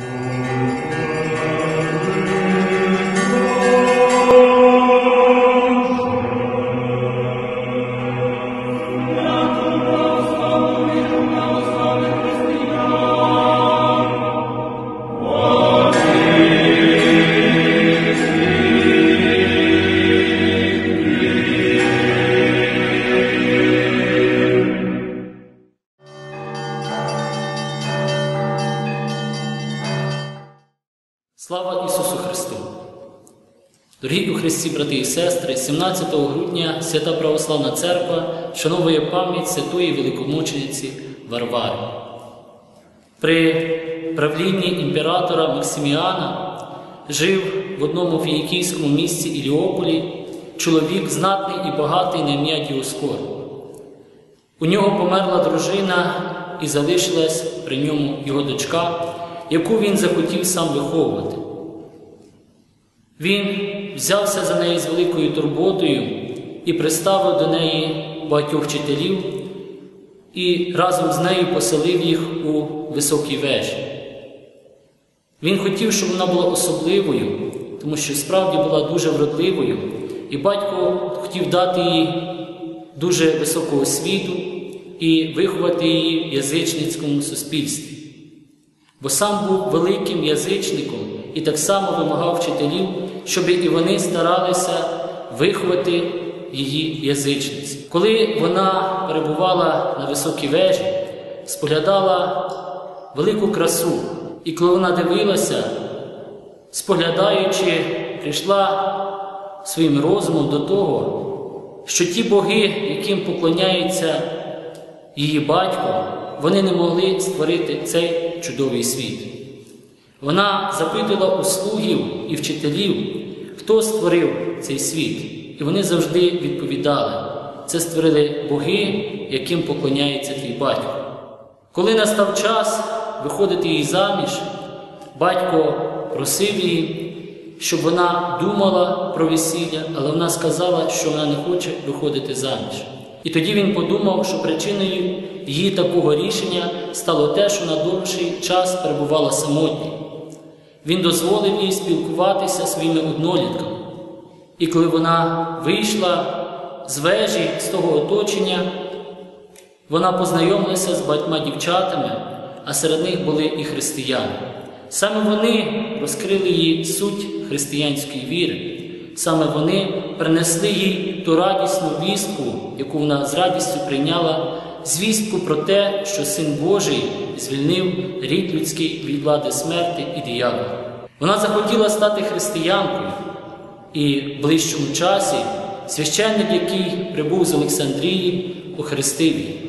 Слава Дорогі у Христі, брати і сестри, 17 грудня Свята Православна Церква вшановує пам'ять святої великомучениці Варвари. При правлінні імператора Максиміана жив в одному фінікійському місті Іліополі чоловік знатний і багатий на ім'я Діоскор. У нього померла дружина і залишилась при ньому його дочка, яку він захотів сам виховувати. Він взявся за неї з великою турботою і приставив до неї багатьох вчителів і разом з нею поселив їх у високій вежі. Він хотів, щоб вона була особливою, тому що справді була дуже вродливою, і батько хотів дати їй дуже високого світу і виховати її в язичницькому суспільстві. Бо сам був великим язичником і так само вимагав вчителів, щоб і вони старалися виховати її язичниці. Коли вона перебувала на високій вежі, споглядала велику красу, і коли вона дивилася, споглядаючи, прийшла своїм розумом до того, що ті боги, яким поклоняється її батько, вони не могли створити цей чудовий світ. Вона запитала у слугів і вчителів, хто створив цей світ, і вони завжди відповідали: це створили боги, яким поклоняється твій батько. Коли настав час виходити їй заміж, батько просив її, щоб вона думала про весілля, але вона сказала, що вона не хоче виходити заміж. І тоді він подумав, що причиною її такого рішення стало те, що на довший час перебувала самотньою. Він дозволив їй спілкуватися своїми однолітками. І коли вона вийшла з вежі, з того оточення, вона познайомилася з багатьма дівчатами, а серед них були і християни. Саме вони розкрили їй суть християнської віри. Саме вони принесли їй ту радісну вістку, яку вона з радістю прийняла, звістку про те, що Син Божий звільнив рід людський від влади смерти і диявола. Вона захотіла стати християнкою, і в ближчому часі священник, який прибув з Олександрії, охрестив її.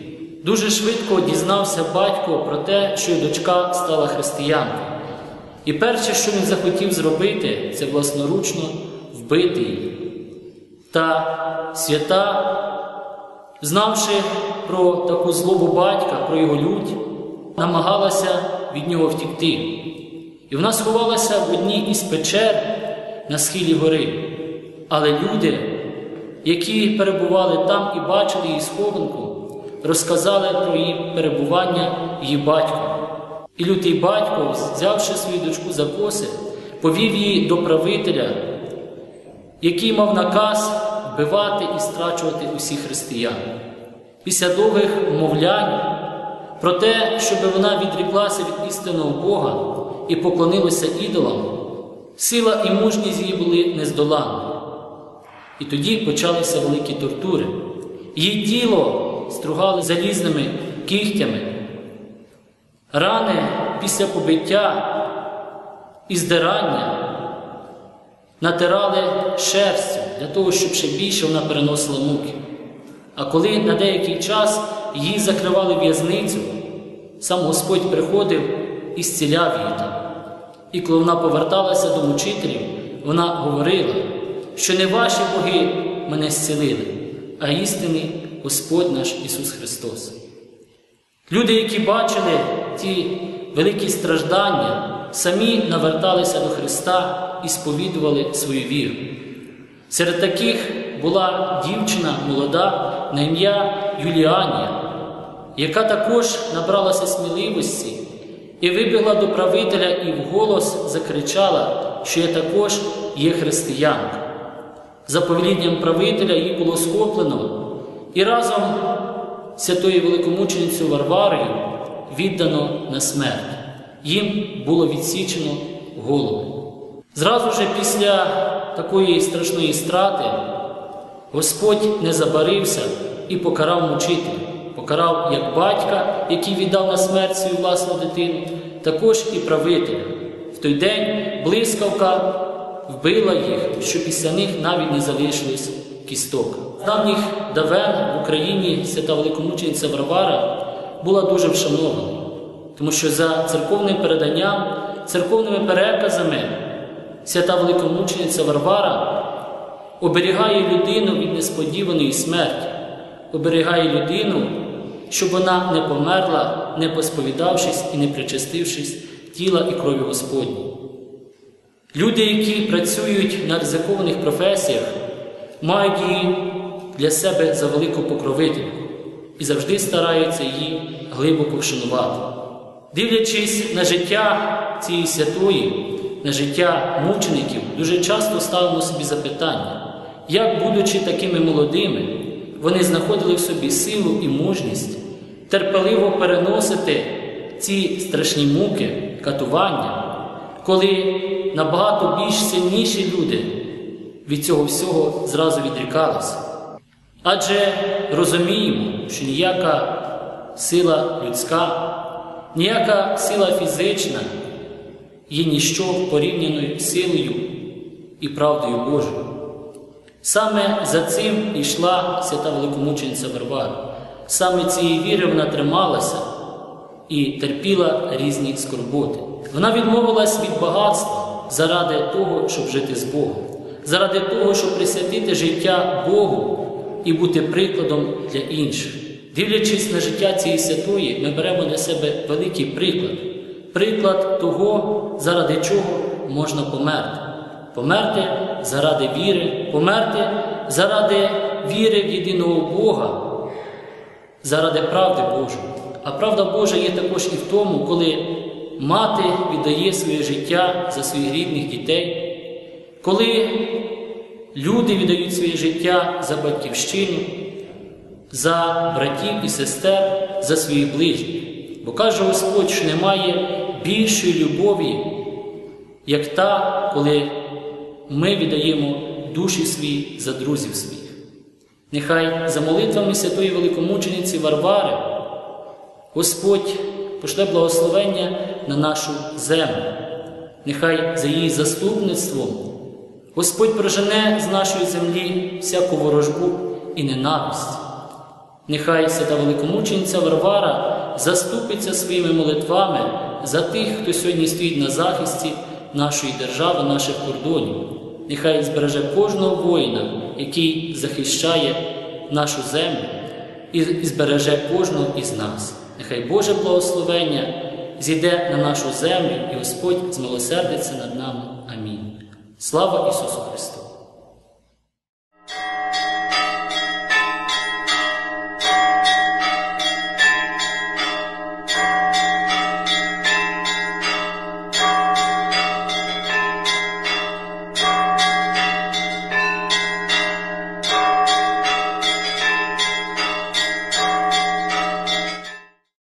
Дуже швидко дізнався батько про те, що й дочка стала християнкою. І перше, що він захотів зробити, це власноручно вбити її. Та свята, знавши про таку злобу батька, про його лють, намагалася від нього втікти. І вона сховалася в одній із печер на схилі гори. Але люди, які перебували там і бачили її схованку, розказали про її перебування її батька. І лютий батько, взявши свою дочку за коси, повів її до правителя, який мав наказ вбивати і страчувати усіх християн. Після довгих умовлянь про те, щоб вона відріклася від істинного Бога і поклонилася ідолам, сила і мужність її були нездоланні. І тоді почалися великі тортури. Її тіло стругали залізними кігтями. Рани після побиття і здирання натирали шерстю для того, щоб ще більше вона переносила муки. А коли на деякий час її закривали в'язницю, сам Господь приходив і зціляв її там. І коли вона поверталася до мучителів, вона говорила, що не ваші боги мене зцілили, а істинний Господь наш Ісус Христос. Люди, які бачили ті великі страждання, самі наверталися до Христа і сповідували свою віру. Серед таких була дівчина молода на ім'я Юліанія, яка також набралася сміливості і вибігла до правителя і вголос закричала, що я також є християнка. За повелінням правителя її було схоплено, і разом з святою великомученицею Варварою віддано на смерть. Їм було відсічено голови. Зразу же після такої страшної страти Господь не забарився і покарав мучителя, покарав як батька, який віддав на смерть свою власну дитину, також і правителя. В той день блискавка вбила їх, що після них навіть не залишилось кісток. З давніх давен в Україні свята великомучениця Варвара була дуже вшанована, тому що за церковним переданням, церковними переказами свята великомучениця Варвара оберігає людину від несподіваної смерті, оберігає людину, щоб вона не померла, не посповідавшись і не причастившись тіла і крові Господні. Люди, які працюють на ризикованих професіях, мають її для себе за велику покровительку і завжди стараються її глибоко вшанувати. Дивлячись на життя цієї святої, на життя мучеників, дуже часто ставимо собі запитання, як, будучи такими молодими, вони знаходили в собі силу і мужність терпеливо переносити ці страшні муки, катування, коли набагато більш сильніші люди від цього всього зразу відрікалися. Адже розуміємо, що ніяка сила людська, ніяка сила фізична є ніщо порівняною силою і правдою Божою. Саме за цим йшла свята великомучениця Варвара. Саме цієї віри вона трималася і терпіла різні скорботи. Вона відмовилась від багатства заради того, щоб жити з Богом, заради того, щоб присвятити життя Богу і бути прикладом для інших. Дивлячись на життя цієї святої, ми беремо на себе великий приклад, приклад того, заради чого можна померти. Померти заради віри, померти заради віри в єдиного Бога, заради правди Божої. А правда Божа є також і в тому, коли мати віддає своє життя за своїх рідних дітей, коли люди віддають своє життя за батьківщину, за братів і сестер, за своїх ближніх. Бо каже Господь, що немає більшої любові, як та, коли ми віддаємо душі свої за друзів своїх. Нехай за молитвами святої великомучениці Варвари Господь пошле благословення на нашу землю. Нехай за її заступництвом Господь прожене з нашої землі всяку ворожбу і ненависть. Нехай свята великомучениця Варвара заступиться своїми молитвами за тих, хто сьогодні стоїть на захисті нашої держави, наших кордонів. Нехай збереже кожного воїна, який захищає нашу землю, і збереже кожного із нас. Нехай Боже благословення зійде на нашу землю, і Господь змилосердиться над нами. Амінь. Слава Ісусу Христу!